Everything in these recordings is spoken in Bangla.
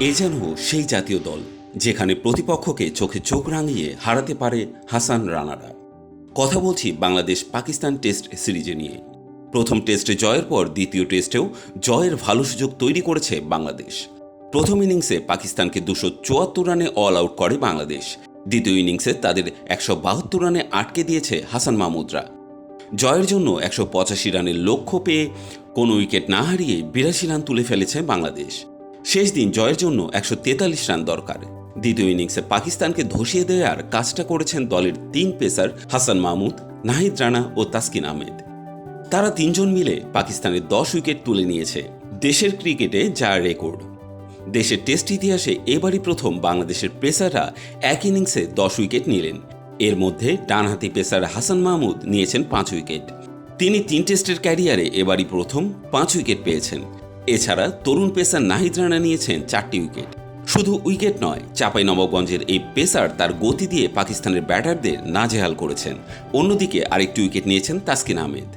এ যেন সেই জাতীয় দল, যেখানে প্রতিপক্ষকে চোখে চোখ রাঙিয়ে হারাতে পারে হাসান রানারা। কথা বলছি বাংলাদেশ পাকিস্তান টেস্ট সিরিজে নিয়ে। প্রথম টেস্টে জয়ের পর দ্বিতীয় টেস্টেও জয়ের ভালো সুযোগ তৈরি করেছে বাংলাদেশ। প্রথম ইনিংসে পাকিস্তানকে দুশো চুয়াত্তর রানে অল আউট করে বাংলাদেশ। দ্বিতীয় ইনিংসে তাদের একশো বাহাত্তর রানে আটকে দিয়েছে হাসান মাহমুদরা। জয়ের জন্য একশো পঁচাশি রানের লক্ষ্য পেয়ে কোনো উইকেট না হারিয়ে বিরাশি রান তুলে ফেলেছে বাংলাদেশ। শেষ দিন জয়ের জন্য একশো তেতাল্লিশ রান দরকার। দ্বিতীয় ইনিংসে পাকিস্তানকে ধসিয়ে দেওয়ার কাজটা করেছেন দলের তিন পেসার হাসান মাহমুদ, নাহিদ রানা ও তাসকিন আহমেদ। তারা তিনজন মিলে পাকিস্তানের দশ উইকেট তুলে নিয়েছে দেশের ক্রিকেটে যা রেকর্ড। দেশের টেস্ট ইতিহাসে এবারই প্রথম বাংলাদেশের পেসাররা এক ইনিংসে দশ উইকেট নিলেন। এর মধ্যে ডানহাতি পেসার হাসান মাহমুদ নিয়েছেন পাঁচ উইকেট। তিনি তিন টেস্টের ক্যারিয়ারে এবারই প্রথম পাঁচ উইকেট পেয়েছেন। এছাড়া তরুণ পেসার নাহিদ রানা নিয়েছেন চারটি উইকেট। শুধু উইকেট নয় চাপাই নবাবগঞ্জের এই পেসার তার গতি দিয়ে পাকিস্তানের ব্যাটারদের নাজেহাল করেছেন। অন্যদিকে আরেকটি উইকেট নিয়েছেন তাসকিন আহমেদ।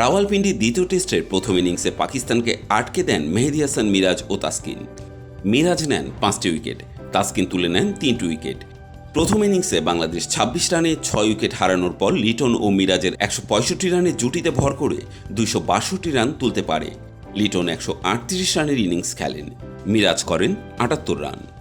রাওয়ালপিন্ডি দ্বিতীয় টেস্টের প্রথম ইনিংসে পাকিস্তানকে আটকে দেন মেহেদি হাসান, মিরাজ ও তাসকিন। মিরাজ নেন পাঁচটি উইকেট, তাসকিন তুলে নেন তিনটি উইকেট। প্রথম ইনিংসে বাংলাদেশ ছাব্বিশ রানে ছয় উইকেট হারানোর পর লিটন ও মিরাজের একশো পঁয়ষট্টি রানের জুটিতে ভর করে দুইশো বাষট্টি রান তুলতে পারে। লিটন একশো আটত্রিশ রানের ইনিংস খেলেন। মিরাজ করেন আটাত্তর রান।